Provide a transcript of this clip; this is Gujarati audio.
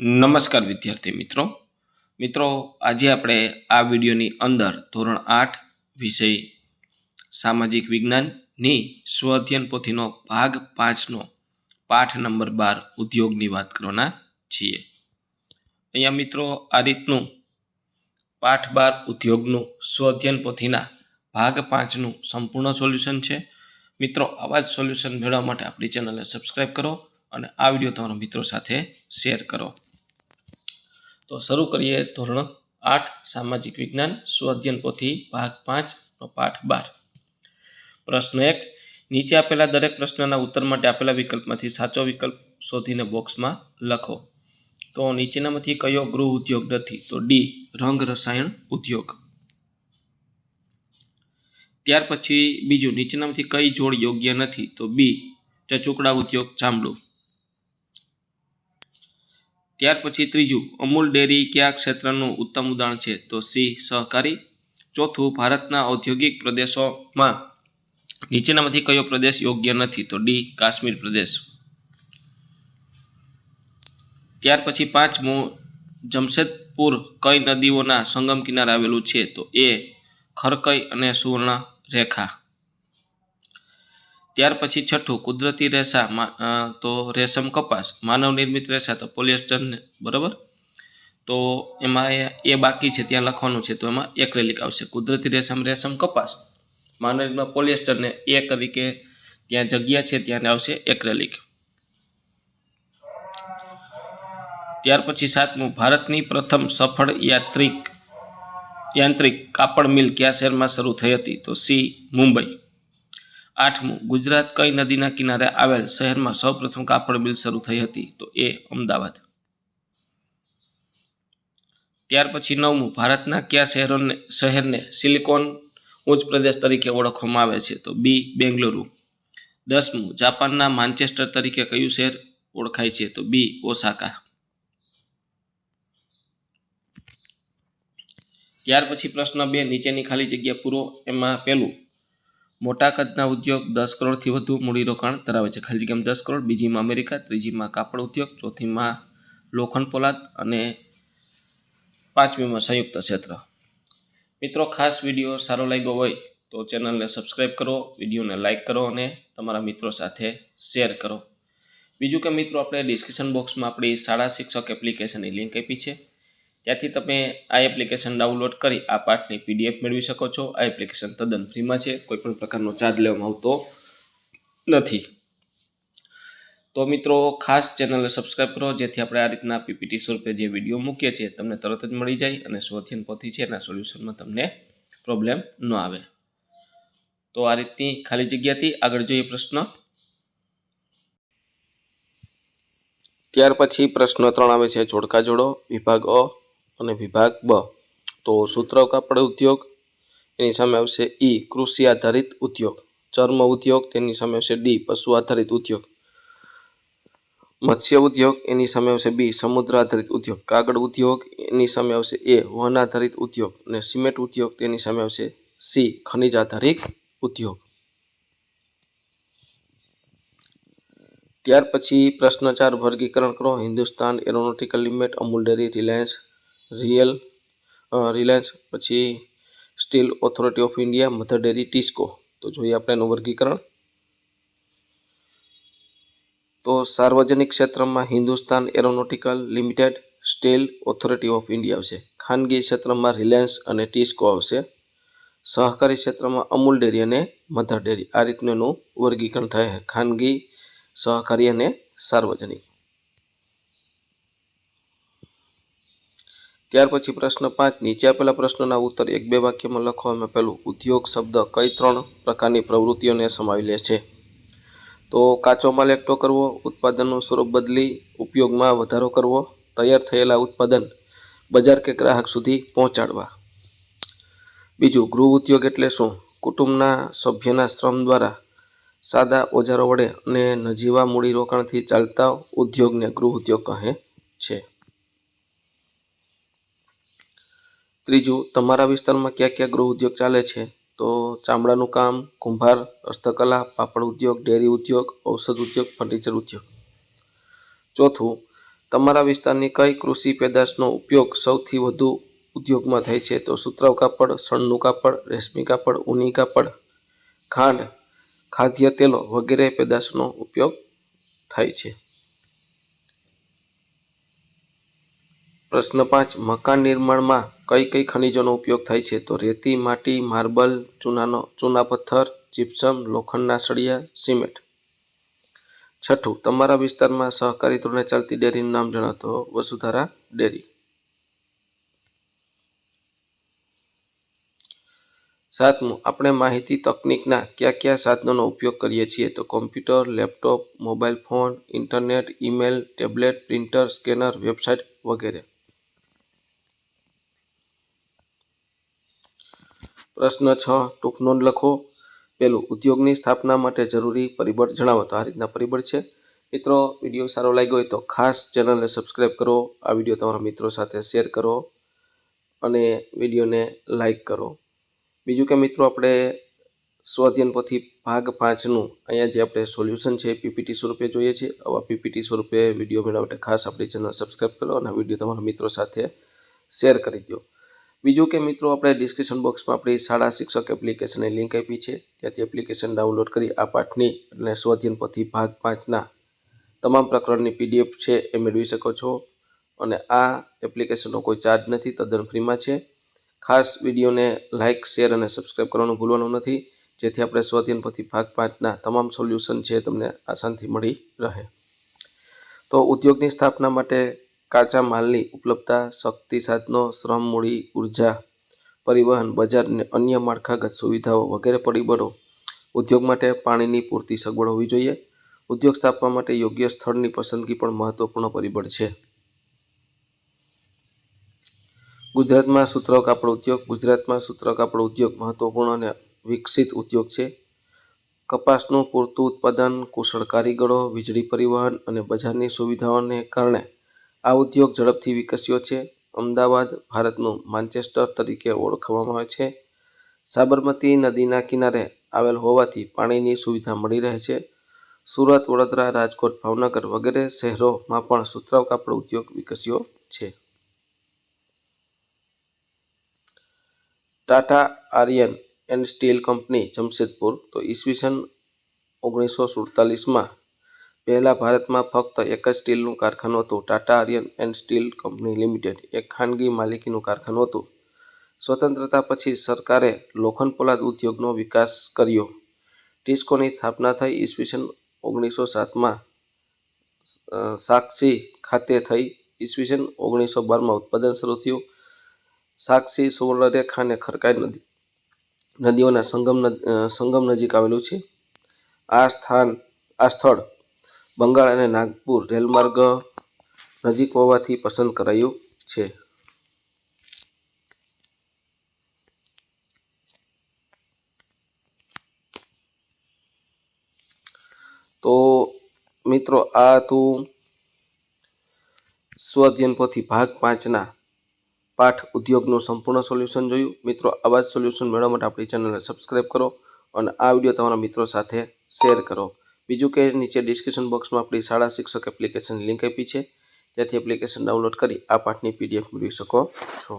નમસ્કાર વિદ્યાર્થી મિત્રો. મિત્રો, આજે આપણે આ વિડીયોની અંદર ધોરણ આઠ વિષય સામાજિક વિજ્ઞાનની સ્વ અધ્યયન પોથીનો ભાગ પાંચનો પાઠ નંબર બાર ઉદ્યોગની વાત કરવાના છીએ. અહીંયા મિત્રો, આ રીતનું પાઠ બાર ઉદ્યોગનું સ્વ અધ્યયન પોથીના ભાગ પાંચનું સંપૂર્ણ સોલ્યુશન છે. મિત્રો, આવા જ સોલ્યુશન મેળવવા માટે આપણી ચેનલને સબસ્ક્રાઈબ કરો અને આ વીડિયો તમારા મિત્રો સાથે શેર કરો. તો શરૂ કરીએ ધોરણ આઠ, સામાજિક વિજ્ઞાન સ્વઅધ્યયન પોથી, ભાગ પાંચનો પાઠ બાર. પ્રશ્ન એક, નીચે આપેલા દરેક પ્રશ્નના ઉત્તર માટે આપેલા વિકલ્પમાંથી સાચો વિકલ્પ શોધીને બોક્સમાં લખો. તો નીચેનામાંથી કયો ગૃહ ઉદ્યોગ નથી? તો ડી, રંગ રસાયણ ઉદ્યોગ. ત્યાર પછી બીજું, નીચેનામાંથી કઈ જોડ યોગ્ય નથી? તો બી, ચચુકડા ઉદ્યોગ ચામડું. ત્યાર પછી ત્રીજું, અમૂલ ડેરી કયા ક્ષેત્રનું ઉત્તમ ઉદાહરણ છે? તો સી, સહકારી. ચોથું, ભારતના ઔદ્યોગિક પ્રદેશોમાં નીચેનામાંથી કયો પ્રદેશ યોગ્ય નથી? તો ડી, કાશ્મીર પ્રદેશ. ત્યાર પછી પાંચમું, જમશેદપુર કઈ નદીઓના સંગમ કિનારે આવેલું છે? તો એ ખરકઈ અને સુવર્ણ રેખા. ત્યાર પછી છઠ્ઠું, કુદરતી રેસા તો રેશમ કપાસ, માનવ નિર્મિત રેસા, તો પોલિએસ્ટર બરાબર? તો એમાં એ- બાકી છે, ત્યાં લખવાનું છે, તો એમાં એક્રેલિક આવશે. કુદરતી રેશમ રેશમ કપાસ માનવમાં પોલિએસ્ટરને એ તરીકે ત્યાં જગ્યા છે, ત્યાં આવશે એક્રેલિક. ત્યાર પછી સાતમું, ભારતની પ્રથમ સફળ યાત્રિક, યાંત્રિક કાપડ મિલ કયા શહેરમાં શરૂ થઈ હતી? તો સી, મુંબઈ. આઠમું, ગુજરાત કઈ નદીના કિનારે આવેલ શહેરમાં સૌપ્રથમ કાપડ મિલ શરૂ થઈ હતી? તો એ અમદાવાદ. ત્યાર પછી નવમું, ભારતના કયા શહેરોને, શહેરને સિલિકોન ઉચ્ચ પ્રદેશ તરીકે ઓળખવામાં આવે છે? તો બી, બેંગલુરુ. દસમું, જાપાનના માન્ચેસ્ટર તરીકે કયું શહેર ઓળખાય છે? તો બી, ઓસાકા. ત્યાર પછી પ્રશ્ન બે, નીચેની ખાલી જગ્યા પૂરો એમાં પેલું મોટા કદના ઉદ્યોગ દસ કરોડથી વધુ મૂડીરોકાણ ધરાવે છે. ખાલી જગ્યામાં દસ કરોડ, બીજીમાં અમેરિકા, ત્રીજીમાં કાપડ ઉદ્યોગ, ચોથીમાં લોખંડ પોલાદ અને પાંચમીમાં સંયુક્ત ક્ષેત્ર. મિત્રો, ખાસ વીડિયો સારો લાગ્યો હોય તો ચેનલને સબસ્ક્રાઈબ કરો, વિડીયોને લાઇક કરો અને તમારા મિત્રો સાથે શેર કરો. બીજું કે મિત્રો, આપણે ડિસ્ક્રિપ્શન બોક્સમાં આપણી શાળા શિક્ષક એપ્લિકેશનની લિંક આપી છે. ત્યાંથી તમે આ એપ્લિકેશન ડાઉનલોડ કરી આ પાઠની પીડીએફ મેળવી શકો છો. આ એપ્લિકેશન તદ્દન ફ્રીમાં છે. કોઈપણ પ્રકારનો ચાર્જ લેવામાં આવતો નથી. તો મિત્રો, ખાસ ચેનલને સબસ્ક્રાઈબ કરો, જેથી આપણે આ રીતના પીપીટી સ્વરૂપે જે વીડિયો મૂકીએ છીએ, તમને તરત જ મળી જાય અને સ્વધ્યન પોથી છે, એના સોલ્યુશનમાં તમને પ્રોબ્લેમ ન આવે. તો આ રીતની ખાલી જગ્યાથી આગળ જોઈએ પ્રશ્ન. ત્યાર પછી પ્રશ્ન ત્રણ આવે છે. જોડકા જોડો. વિભાગ અ. અને વિભાગ બ. તો સૂત્ર કાપડ ઉદ્યોગ? એની સામે આવશે ઈ, કૃષિ આધારિત ઉદ્યોગ. ચર્મ ઉદ્યોગ, તેની સામે આવશે ડી, પશુ આધારિત ઉદ્યોગ. મત્સ્ય ઉદ્યોગ, એની સામે આવશે બી, સમુદ્ર આધારિત ઉદ્યોગ. કાગળ ઉદ્યોગ, એની સામે આવશે એ, વન આધારિત ઉદ્યોગ. અને સિમેન્ટ ઉદ્યોગ, તેની સામે આવશે સી, ખનિજ આધારિત ઉદ્યોગ. ત્યાર પછી પ્રશ્ન ચાર, વર્ગીકરણ કરો. Hindustan Aeronautical Limited, Amul Dairy Reliance real Reliance, પછી Steel Authority of India, Mother Dairy, TISCO. તો જોઈએ આપણે એનું વર્ગીકરણ. તો સાર્વજનિક ક્ષેત્રમાં Hindustan Aeronautical Limited Steel Authority of India આવશે. ખાનગી ક્ષેત્રમાં રિલાયન્સ અને ટીસ્કો આવશે. સહકારી ક્ષેત્રમાં અમૂલ ડેરી અને મધર ડેરી. આ રીતનું એનું વર્ગીકરણ થાય ખાનગી, સહકારી અને સાર્વજનિક. ત્યાર પછી પ્રશ્ન પાંચ, નીચે આપેલા પ્રશ્નના ઉત્તર એક બે વાક્યમાં લખવામાં પહેલું, ઉદ્યોગ શબ્દ કઈ ત્રણ પ્રકારની પ્રવૃત્તિઓને સમાવી લે છે? તો કાચો માલ એકઠો કરવો, ઉત્પાદનનું સ્વરૂપ બદલી, ઉપયોગમાં વધારો કરવો, તૈયાર થયેલા ઉત્પાદન, બજાર કે ગ્રાહક સુધી પહોંચાડવા. બીજું, ગૃહ ઉદ્યોગ એટલે શું? કુટુંબના સભ્યના શ્રમ દ્વારા સાદા ઓજારો વડે અને નજીવા મૂડીરોકાણથી ચાલતા ઉદ્યોગને ગૃહ ઉદ્યોગ કહે છે. ત્રીજું, તમારા વિસ્તારમાં કયા કયા ગૃહ ઉદ્યોગ ચાલે છે? તો ચામડાનું કામ, કુંભાર, હસ્તકલા, પાપડ ઉદ્યોગ, ડેરી ઉદ્યોગ, ઔષધ ઉદ્યોગ, ફર્નિચર ઉદ્યોગ. ચોથું, તમારા વિસ્તારની કઈ કૃષિ પેદાશનો ઉપયોગ સૌથી વધુ ઉદ્યોગમાં થાય છે? તો સુતરાવ કાપડ, સણનું કાપડ, રેશમી કાપડ, ઊની કાપડ. ખાંડ, ખાદ્ય તેલો વગેરે પેદાશનો ઉપયોગ થાય છે. પ્રશ્ન પાંચ, મકાન નિર્માણમાં કઈ કઈ ખનિજોનો ઉપયોગ થાય છે? તો રેતી, માટી, માર્બલ, ચૂનાનો, ચૂના પથ્થર જીપ્સમ લોખંડના સળિયા, સિમેન્ટ. છઠ્ઠું, તમારા વિસ્તારમાં સહકારી ધોરણે ચાલતી ડેરીનું નામ જણાતો વસુધારા ડેરી. સાતમું, આપણે માહિતી તકનિકના કયા કયા સાધનોનો ઉપયોગ કરીએ છીએ? તો computer, laptop, mobile phone, internet, email, tablet, printer, scanner, website વગેરે. પ્રશ્ન છ, ટૂંક નોંધ લખો. પેલું ઉદ્યોગની સ્થાપના માટે જરૂરી પરિબળ જણાવો. તો આ રીતના પરિબળ છે. મિત્રો, વીડિયો સારો લાગ્યો હોય તો ખાસ ચેનલને સબસ્ક્રાઈબ કરો. આ વીડિયો તમારા મિત્રો સાથે શેર કરો અને વિડીયોને લાઈક કરો. બીજું કે મિત્રો, આપણે સ્વાધ્યન પોથી ભાગ પાંચનું, અહીંયા જે આપણે સોલ્યુશન છે પીપીટી સ્વરૂપે જોઈએ છે આવા પીપીટી સ્વરૂપે વીડિયો મેળવવા માટે ખાસ આપણી ચેનલ સબસ્ક્રાઈબ કરો અને વીડિયો તમારા મિત્રો સાથે શેર કરી દો બીજું કે મિત્રો, આપણે ડિસ્ક્રિપ્શન બોક્સમાં આપણી શાળા શિક્ષક એપ્લિકેશનની લિંક આપી છે. ત્યાંથી એપ્લિકેશન ડાઉનલોડ કરી આ પાઠની અને સ્વાધીન પોથી ભાગ પાંચના તમામ પ્રકરણની પીડીએફ છે એ મેળવી શકો છો. અને આ એપ્લિકેશનનો કોઈ ચાર્જ નથી, તદ્દન ફ્રીમાં છે. ખાસ વિડીયોને લાઇક શેર અને સબસ્ક્રાઈબ કરવાનું ભૂલવાનું નથી, જેથી આપણે સ્વાધીન પોથી ભાગ પાંચના તમામ સોલ્યુશન છે તમને આસાનથી મળી રહે. તો ઉદ્યોગની સ્થાપના માટે કાચા માલની ઉપલબ્ધતા, શક્તિ સાધનો, શ્રમ, મૂડી, ઊર્જા, પરિવહન, બજાર અને અન્ય માળખાગત સુવિધાઓ વગેરે પરિબળો ઉદ્યોગ માટે પાણીની પૂરતી સગવડ હોવી જોઈએ. ઉદ્યોગ સ્થાપવા માટે યોગ્ય સ્થળની પસંદગી પણ મહત્વપૂર્ણ પરિબળ છે. ગુજરાતમાં સૂત્ર કાપડ ઉદ્યોગ, ગુજરાતમાં સૂત્ર કાપડ ઉદ્યોગ મહત્વપૂર્ણ અને વિકસિત ઉદ્યોગ છે. કપાસનું પૂરતું ઉત્પાદન, કુશળ કારીગરો, વીજળી પરિવહન અને બજારની સુવિધાઓને કારણે આ ઉદ્યોગ ઝડપથી વિકસ્યો છે. અમદાવાદ ભારતનું માન્ચેસ્ટર તરીકે ઓળખવામાં આવે છે. સાબરમતી નદીના કિનારે આવેલ હોવાથી પાણીની સુવિધા મળી રહે છે. સુરત, વડોદરા, રાજકોટ, ભાવનગર વગેરે શહેરોમાં પણ સુતરાવ કાપડ ઉદ્યોગ વિકસ્યો છે. Tata Iron and Steel Company Jamshedpur તો ઈસવીસન ઓગણીસો સુડતાલીસમાં પહેલાં ભારતમાં ફક્ત એક જ સ્ટીલનું કારખાનું હતું. Tata Iron and Steel Company Limited એક ખાનગી માલિકીનું કારખાનું હતું. સ્વતંત્રતા પછી સરકારે લોખંડ પોલાદ ઉદ્યોગનો વિકાસ કર્યો. ટિસ્કોની સ્થાપના થઈ ઈસવીસન ઓગણીસો સાતમાં. સાક્ષી ખાતે થઈ ઈસવીસન ઓગણીસો બારમાં ઉત્પાદન શરૂ થયું. સાક્ષી સુવર્ણરેખા અને ખરકાઈ નદી, નદીઓના સંગમ સંગમ નજીક આવેલું છે. આ સ્થાન, આ સ્થળ બંગાળ અને નાગપુર રેલમાર્ગ નજીક હોવાથી પસંદ કરાયું છે. તો મિત્રો, આ હતું સ્વજનપોથી પોથી ભાગ પાંચના પાઠ ઉદ્યોગનું સંપૂર્ણ સોલ્યુશન જોયું. મિત્રો, આવા સોલ્યુશન મેળવવા માટે આપણી ચેનલને સબસ્ક્રાઈબ કરો અને આ વીડિયો તમારા મિત્રો સાથે શેર કરો. બીજું કે નીચે ડિસ્ક્રિપ્શન બોક્સમાં આપણી શાળા શિક્ષક એપ્લિકેશન લિંક આપી છે. ત્યાંથી એપ્લિકેશન ડાઉનલોડ કરી આ પાઠની પીડીએફ મેળવી શકો છો.